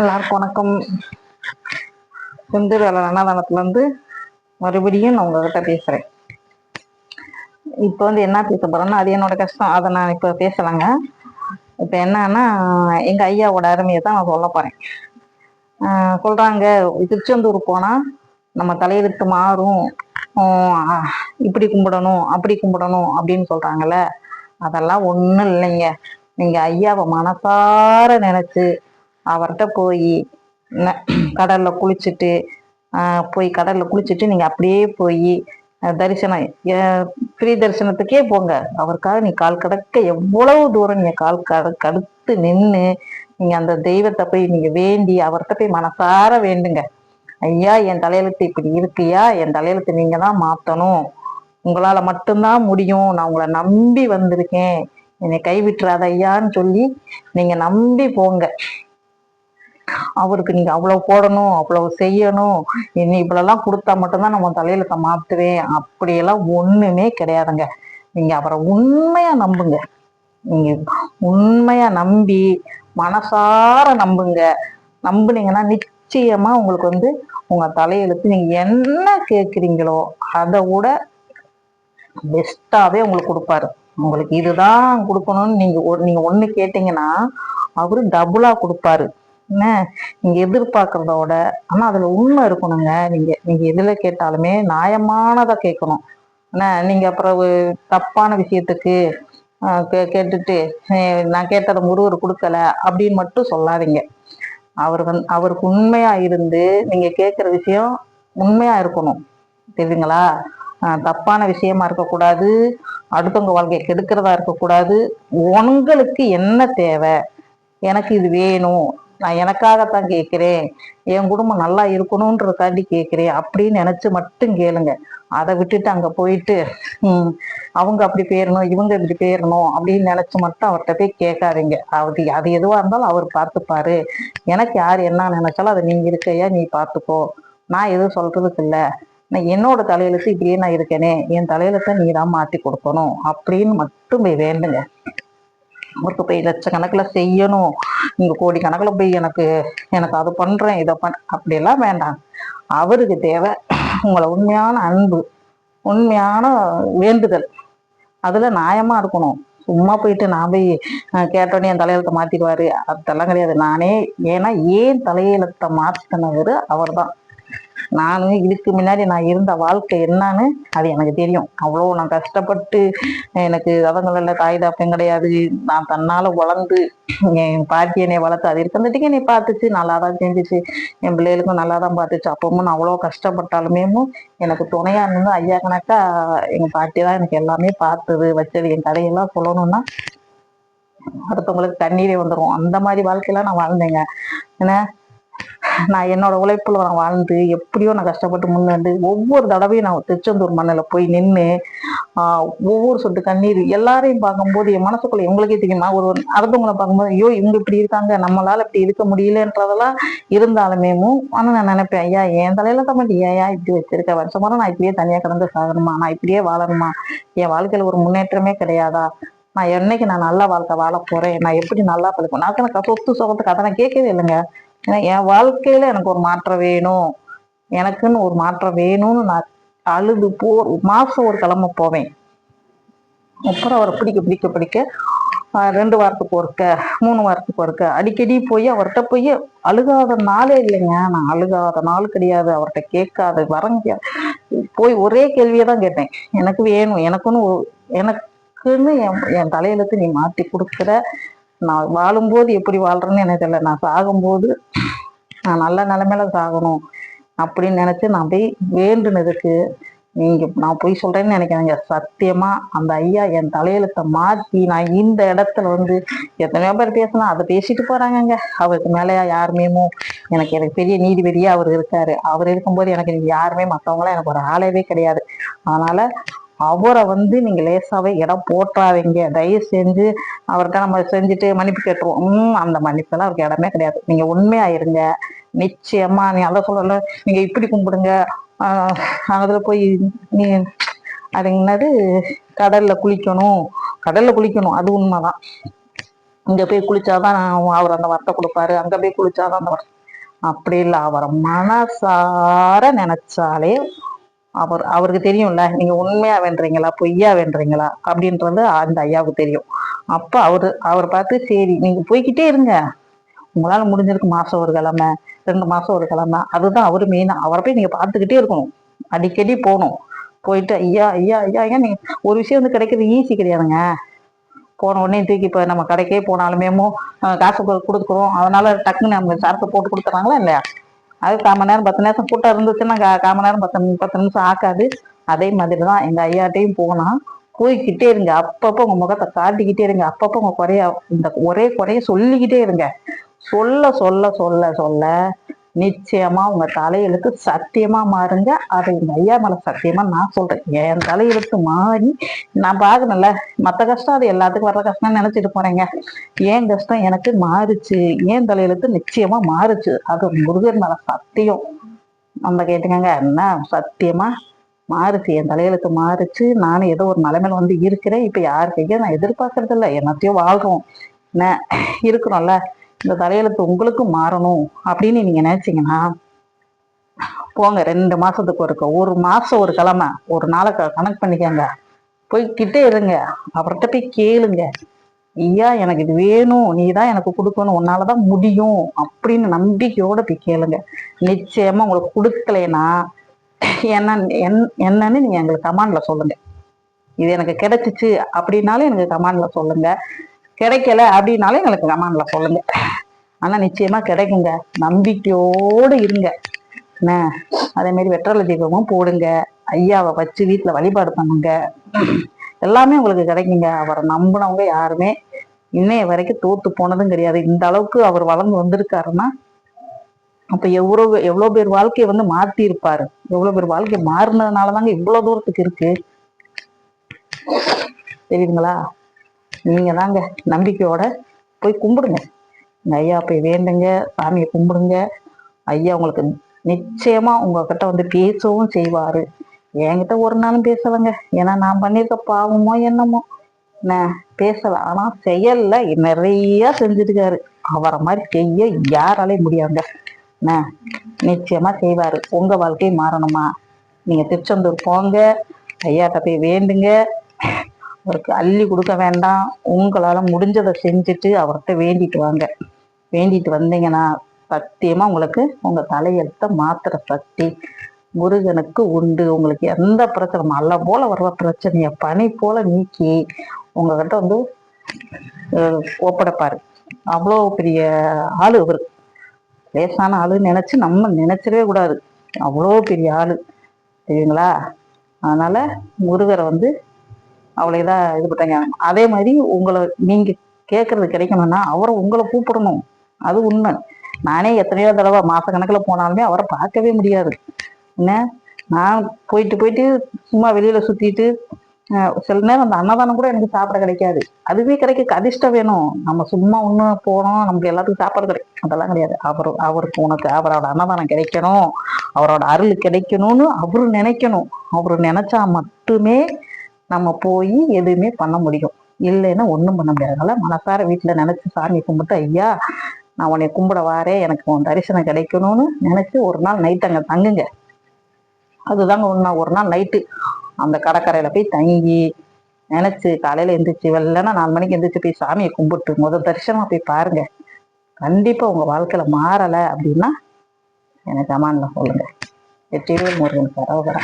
எல்லாருக்கும் வணக்கம். செந்தூர் வேலை அன்னதானத்துலேருந்து மறுபடியும் நான் உங்ககிட்ட பேசுகிறேன் இப்போ வந்து என்ன பேச போகிறேன்னா அது என்னோட கஷ்டம். அதை நான் இப்போ பேசலைங்க. இப்போ என்னன்னா எங்கள் ஐயாவோட அருமையை தான் நான் சொல்ல போகிறேன் சொல்கிறாங்க திருச்செந்தூர் போனால் நம்ம தலையெழுத்து மாறும். இப்படி கும்பிடணும் அப்படி கும்பிடணும் அப்படின்னு சொல்கிறாங்கல்ல அதெல்லாம் ஒன்றும் இல்லைங்க. நீங்கள் ஐயாவை மனசார நினச்சி அவர்கிட்ட போய் கடலில் குளிச்சுட்டு போய் கடலில் குளிச்சுட்டு நீங்கள் அப்படியே போய் தரிசனம் ஃப்ரீ தரிசனத்துக்கே போங்க. அவருக்காக நீ கால் கடக்க எவ்வளவு தூரம் நீங்கள் கால் கட கடுத்து நின்று நீங்கள் அந்த தெய்வத்தை போய் நீங்கள் வேண்டி அவர்கிட்ட போய் மனசார வேண்டுங்க. ஐயா என் தலையெழுத்து இப்படி இருக்கியா? என் தலையெழுத்து நீங்கள் தான் மாற்றணும் உங்களால் மட்டும்தான் முடியும். நான் உங்களை நம்பி வந்திருக்கேன். என்னை கைவிட்டுறாத ஐயான்னு சொல்லி நீங்கள் நம்பி போங்க. அவருக்கு நீங்க அவ்வளவு போடணும் அவ்வளவு செய்யணும் இனி இவ்வளவுலாம் கொடுத்தா மட்டும்தான் நம்ம தலையில மாத்துவேன் அப்படியெல்லாம் ஒண்ணுமே கிடையாதுங்க. நீங்க அவரை உண்மையா நம்புங்க. நீங்க உண்மையா நம்பி மனசார நம்புங்க. நம்புனீங்கன்னா நிச்சயமா உங்களுக்கு வந்து உங்க தலையெழுத்து நீங்க என்ன கேட்குறீங்களோ அதை விட பெஸ்டாவே உங்களுக்கு கொடுப்பாரு. உங்களுக்கு இதுதான் கொடுக்கணும்னு நீங்க நீங்க ஒண்ணு கேட்டீங்கன்னா அவரு டபுளா கொடுப்பாரு. என்ன? நீங்க எதிர்பார்க்கறதோட ஆனா அதுல உண்மை இருக்கணுங்க. நீங்க நீங்க எதுல கேட்டாலுமே நியாயமானதை கேட்கணும். என்ன? நீங்க அப்புறம் தப்பான விஷயத்துக்கு கேட்டுட்டு நான் கேட்டதை முருகர் கொடுக்கல அப்படின்னு மட்டும் சொல்லாதீங்க. அவர் வந்து அவருக்கு உண்மையா இருந்து நீங்க கேட்குற விஷயம் உண்மையா இருக்கணும். தெரியுங்களா தப்பான விஷயமா இருக்கக்கூடாது. அடுத்தவங்க வாழ்க்கையை கெடுக்கிறதா இருக்கக்கூடாது. உங்களுக்கு என்ன தேவை? எனக்கு இது வேணும். நான் எனக்காகத்தான் கேட்குறேன். என் குடும்பம் நல்லா இருக்கணுன்றதுக்காண்டி கேட்குறேன். அப்படின்னு நினச்சி மட்டும் கேளுங்க. அதை விட்டுட்டு அங்கே போயிட்டு அவங்க அப்படி பேரணும் இவங்க இப்படி பேரணும் அப்படின்னு நினச்சி மட்டும் அவர்கிட்ட போய் கேட்காதீங்க. அது அது எதுவாக இருந்தாலும் அவர் பார்த்துப்பாரு. எனக்கு யார் என்ன நினைச்சாலும் அதை நீங்கள் இருக்கையா நீ பார்த்துக்கோ. நான் எதுவும் சொல்கிறதுக்கு இல்லை. நான் என்னோட தலையெழுத்து இப்படியே நான் இருக்கேனே. என் தலையெழுத்தை நீ தான் மாற்றி கொடுக்கணும் அப்படின்னு மட்டும் போய் வேண்டுங்க. அவருக்கு போய் லட்சக்கணக்கில் செய்யணும். நீங்கள் கோடி கணக்கில் போய் எனக்கு எனக்கு அது பண்ணுறேன் இதை பண் அப்படியெல்லாம் வேண்டாம். அவருக்கு தேவை உங்களை உண்மையான அன்பு உண்மையான வேண்டுதல். அதில் நியாயமாக இருக்கணும். சும்மா போயிட்டு நான் போய் கேட்டோன்னே என் தலையெழுத்தை மாத்திடுவாரு. அதெல்லாம் கிடையாது. நானே ஏன்னா ஏன் தலையெழுத்தை மாற்றினவர் அவர் தான் நானும் இதுக்கு முன்னாடி நான் இருந்த வாழ்க்கை என்னன்னு அது எனக்கு தெரியும். அவ்வளோ நான் கஷ்டப்பட்டு எனக்கு அதங்கள்ல தாய் தாப்பம் கிடையாது. நான் தன்னால் வளர்ந்து என் பாட்டி என்னை வளர்த்து அது இருக்கிறதுக்கு என்னை பார்த்துச்சு. நல்லா தான் செஞ்சிச்சு. என் பிள்ளைகளுக்கும் நல்லா தான் பார்த்துச்சு. அப்பவும் நான் அவ்வளோ கஷ்டப்பட்டாலுமே எனக்கு துணையாக இருந்து ஐயா கணக்கா எங்கள் பாட்டி தான் எனக்கு எல்லாமே பார்த்தது வச்சது. என் கதையெல்லாம் சொல்லணும்னா அடுத்தவங்களுக்கு தண்ணீரே வந்துடும் அந்த மாதிரி வாழ்க்கையெல்லாம் நான் வாழ்ந்தேங்க. ஏன்னா நான் என்னோட உழைப்புல நான் வாழ்ந்து எப்படியோ நான் கஷ்டப்பட்டு முன்னேண்டு ஒவ்வொரு தடவையும் நான் திருச்செந்தூர் மண்ணில் போய் நின்று ஒவ்வொரு சொட்டு கண்ணீர் எல்லாரையும் பார்க்கும்போது என் மனசுக்குள்ள எங்களுக்கே தெரியுமா. ஒரு அடுத்தவங்களை பார்க்கும்போது ஐயோ இவங்க இப்படி இருக்காங்க நம்மளால இப்படி இருக்க முடியலன்றதெல்லாம் இருந்தாலுமே ஆனால் நான் நினைப்பேன் ஐயா என் தலையில தான் மட்டும் ஏயா இப்படி வச்சிருக்க? வருஷமாக நான் இப்படியே தனியாக கடந்து சாகணுமா? நான் இப்படியே வாழணுமா? என் வாழ்க்கையில ஒரு முன்னேற்றமே கிடையாதா? நான் என்னைக்கு நான் நல்ல வாழ்க்கை வாழ போறேன்? நான் எப்படி நல்லா பழக்கம் நான் எனக்கு சொத்து சுகத்துக்கு அதை நான் கேட்கவே இல்லைங்க. என் வாழ்க்கையில எனக்கு ஒரு மாற்றம் வேணும். எனக்குன்னு ஒரு மாற்றம் வேணும்னு நான் அழுது போ மாசம் ஒரு கிளம்ப போவேன். அப்புறம் அவரை பிடிக்க பிடிக்க பிடிக்க ரெண்டு வாரத்துக்கு ஒருக்க மூணு வாரத்துக்கு ஒருக்க அடிக்கடி போய் அவர்கிட்ட போய் அழுகாத நாளே இல்லைங்க. நான் அழுகாத நாள் கிடையாது. அவர்கிட்ட கேட்காத வரங்க. போய் ஒரே கேள்வியை தான் கேட்டேன். எனக்கு வேணும் எனக்குன்னு எனக்குன்னு என் என் தலையெழுத்து நீ மாற்றி கொடுக்குற நான் வாழும்போது எப்படி வாழ்றேன்னு எனக்கு தெரியல. நான் சாகும்போது நான் நல்ல நிலைமையில சாகணும் அப்படின்னு நினச்சி நான் போய் வேண்டுனதுக்கு நீங்கள் நான் போய் சொல்கிறேன்னு நினைக்கிறேங்க சத்தியமாக அந்த ஐயா என் தலையெழுத்தை மாற்றி நான் இந்த இடத்துல வந்து எத்தனையோ பேர் பேசினா அதை பேசிட்டு போகிறாங்கங்க அவருக்கு மேலேயா யாருமேமோ எனக்கு எனக்கு பெரிய நீதிபதியாக அவர் இருக்காரு. அவர் இருக்கும்போது எனக்கு யாருமே மற்றவங்களாம் எனக்கு ஒரு ஆளவே கிடையாது. அதனால் அவரை வந்து நீங்க லேசாவே இடம் போட்டுறாதீங்க தயவு செஞ்சு அவர்கிட்ட நம்ம செஞ்சுட்டு மன்னிப்பு கேட்டுருவோம். உம் அந்த மன்னிப்பெல்லாம் அவருக்கு இடமே கிடையாது. நீங்க உண்மையா இருங்க. நிச்சயமா நீ அதை சொல்லல. நீங்க இப்படி கும்பிடுங்க. அதுல போய் நீ அது என்னது? கடல்ல குளிக்கணும். கடல்ல குளிக்கணும். அது உண்மைதான். இங்க போய் குளிச்சாதான் அவர் அந்த வரத்தை கொடுப்பாரு. அங்க போய் குளிச்சாதான் அந்த வரத்தை அப்படி இல்லை. அவரை மனசார நினைச்சாலே அவர் அவருக்கு தெரியும்ல நீங்க உண்மையா வேண்டுறீங்களா பொய்யா வேண்டுறீங்களா அப்படின்றது அந்த ஐயாவுக்கு தெரியும். அப்போ அவர் அவர் பார்த்து சரி நீங்க போய்கிட்டே இருங்க. உங்களால முடிஞ்சிருக்கு மாசம் ஒரு கிழமை ரெண்டு மாசம் ஒரு கிழமை. அதுதான் அவரு மெயினா அவரை போய் நீங்க பார்த்துக்கிட்டே இருக்கணும். அடிக்கடி போகணும். போயிட்டு ஐயா ஐயா ஐயா ஐயா நீங்க ஒரு விஷயம் வந்து கிடைக்கிறது ஈஸி கிடையாதுங்க. போன உடனே தூக்கி இப்போ நம்ம கடைக்கே போனாலுமேமோ காசு கொடுக்குறோம் அதனால டக்குன்னு நம்ம சரக்கு போட்டு கொடுத்துறாங்களா இல்லையா? அது காம நேரம் பத்து நிமிஷம் கூட்டம் இருந்துச்சுன்னா காம நேரம் பத்து பத்து நிமிஷம் ஆக்காது அதே மாதிரி தான் எங்கள் ஐயாட்டையும் போனால் போய்கிட்டே இருங்க. அப்பப்போ உங்கள் முகத்தை காட்டிக்கிட்டே இருங்க. அப்பப்போ உங்கள் குறைய இந்த ஒரே குறைய சொல்லிக்கிட்டே இருங்க. சொல்ல சொல்ல சொல்ல சொல்ல நிச்சயமா உங்க தலையெழுத்து சத்தியமா மாறுங்க. அது எங்க ஐயா மேல சத்தியமா நான் சொல்றேன். என் தலையெழுத்து மாறி நான் பாக்கணும்ல மத்த கஷ்டம் அது எல்லாத்துக்கும் வர்ற கஷ்டம் நினைச்சிட்டு போறேங்க. ஏன் கஷ்டம் எனக்கு மாறுச்சு? ஏன் தலையெழுத்து நிச்சயமா மாறுச்சு? அது முருகன் மேல சத்தியம். நம்ம கேட்டுக்கங்க என்ன? சத்தியமா மாறுச்சு. என் தலையெழுத்து மாறுச்சு. நானும் ஏதோ ஒரு நிலைமையில வந்து இருக்கிறேன். இப்ப யாரு கையும் நான் எதிர்பார்க்கறது இல்லை என்னத்தையும் வாழ்றோம். என்ன இருக்கிறோம்ல. இந்த தலையெழுத்து உங்களுக்கும் மாறணும் அப்படின்னு நீங்க நினைச்சீங்கன்னா போங்க ரெண்டு மாசத்துக்கு ஒருக்க. ஒரு மாசம் ஒரு கிழமை. ஒரு நாளை க- கணக்கு பண்ணிக்கங்க. போய்கிட்டே இருங்க. அவர்கிட்ட போய் கேளுங்க. ஐயா எனக்கு இது வேணும். நீ தான் எனக்கு கொடுக்கணும். உன்னாலதான் முடியும். அப்படின்னு நம்பிக்கையோட போய் கேளுங்க. நிச்சயமா உங்களுக்கு கொடுக்கலைன்னா என்ன என்- என்னன்னு நீங்க எங்களுக்கு கமாண்ட்ல சொல்லுங்க. இது எனக்கு கிடைச்சிச்சு அப்படின்னாலும் எனக்கு கமாண்ட்ல சொல்லுங்க. கிடைக்கல அப்படின்னாலும் எங்களுக்கு கமாண்ட்ல சொல்லுங்க. ஆனால் நிச்சயமா கிடைக்குங்க. நம்பிக்கையோடு இருங்க. என்ன அதேமாரி மாதிரி வெற்றலை தீபமும் போடுங்க. ஐயாவை வச்சு வீட்டில் வழிபாடு பண்ணுங்க. எல்லாமே உங்களுக்கு கிடைக்குங்க. அவரை நம்பினவங்க யாருமே இன்னைய வரைக்கும் தோத்து போனதும் கிடையாது. இந்த அளவுக்கு அவர் வளர்ந்து வந்திருக்காருன்னா அப்போ எவ்வளோ எவ்வளோ பேர் வாழ்க்கையை வந்து மாற்றியிருப்பார்? இருப்பாரு பேர் வாழ்க்கை மாறினதுனாலதாங்க இவ்வளோ தூரத்துக்கு இருக்கு. தெரியுதுங்களா? நீங்க தாங்க நம்பிக்கையோட போய் கும்பிடுங்க. இந்த ஐயா போய் வேண்டுங்க சாமியை கும்பிடுங்க. ஐயா உங்களுக்கு நிச்சயமா உங்ககிட்ட வந்து பேசவும் செய்வாரு. என்கிட்ட ஒரு நாளும் பேசலைங்க. ஏன்னா நான் பண்ணியிருக்க பாவமோ என்னமோ. என்ன பேசல. ஆனா செயல்ல நிறைய செஞ்சிருக்காரு. அவரை மாதிரி செய்ய யாராலே முடியாதுங்க. என்ன நிச்சயமா செய்வாரு. உங்க வாழ்க்கை மாறணுமா? நீங்க திருச்செந்தூர் போங்க. ஐயாட்ட போய் வேண்டுங்க. அவருக்கு அள்ளி கொடுக்க வேண்டாம். உங்களால் முடிஞ்சதை செஞ்சுட்டு அவர்கிட்ட வேண்டிட்டு வாங்க. வேண்டிட்டு வந்தீங்கன்னா சத்தியமாக உங்களுக்கு உங்கள் தலையெழுத்தை மாத்திர சக்தி முருகனுக்கு உண்டு. உங்களுக்கு எந்த பிரச்சனை அல்ல போல வர்ற பிரச்சனையை பனி போல நீக்கி உங்ககிட்ட வந்து அஹ், ஒப்படைப்பாரு. அவ்வளோ பெரிய ஆள் இவர். லேசான ஆளுன்னு நினச்சி நம்ம நினச்சிடவே கூடாது. அவ்வளோ பெரிய ஆள். சரிங்களா? அதனால் முருகரை வந்து அவளை தான் இது பண்ணுறாங்க அதே மாதிரி உங்களை நீங்கள் கேட்குறது கிடைக்கணும்னா அவரை உங்களை கூப்பிடணும். அது உண்மை. நானே எத்தனையோ தடவை மாத கணக்கில் போனாலுமே அவரை பார்க்கவே முடியாது. என்ன? நான் போயிட்டு போயிட்டு சும்மா வெளியில் சுற்றிட்டு சில நேரம் அந்த அன்னதானம் கூட எனக்கு சாப்பிட கிடைக்காது. அதுவே கிடைக்க அதிர்ஷ்டம் வேணும். நம்ம சும்மா ஒன்று போனோம் நமக்கு எல்லாத்துக்கும் சாப்பாடு கிடைக்கும் அதெல்லாம் கிடையாது. அவர் அவருக்கு உனக்கு அவரோட அன்னதானம் கிடைக்கணும். அவரோட அருள் கிடைக்கணும்னு அவரு நினைக்கணும். அவர் நினைச்சா மட்டுமே நம்ம போய் எதுவுமே பண்ண முடியும். இல்லைன்னா ஒன்றும் பண்ண முடியாது. அதனால் மனசார வீட்டில் நினச்சி சாமி கும்பிட்டு ஐயா நான் உன்னை கும்பிட வாரேன். எனக்கு உன் தரிசனம் கிடைக்கணும்னு நினச்சி ஒரு நாள் நைட் அங்கே தங்குங்க. அதுதாங்க ஒன்றா ஒரு நாள் நைட்டு அந்த கடற்கரையில் போய் தங்கி நினச்சி காலையில் எந்திரிச்சு வெள்ளனா நாலு மணிக்கு எந்திரிச்சு போய் சாமியை கும்பிட்டு முதல் தரிசனமாக போய் பாருங்கள் கண்டிப்பாக உங்கள் வாழ்க்கையில் மாறலை அப்படின்னா எனக்கு அமான்ல சொல்லுங்கள் வெற்றிவேல் முருகன் பரவாயில்ல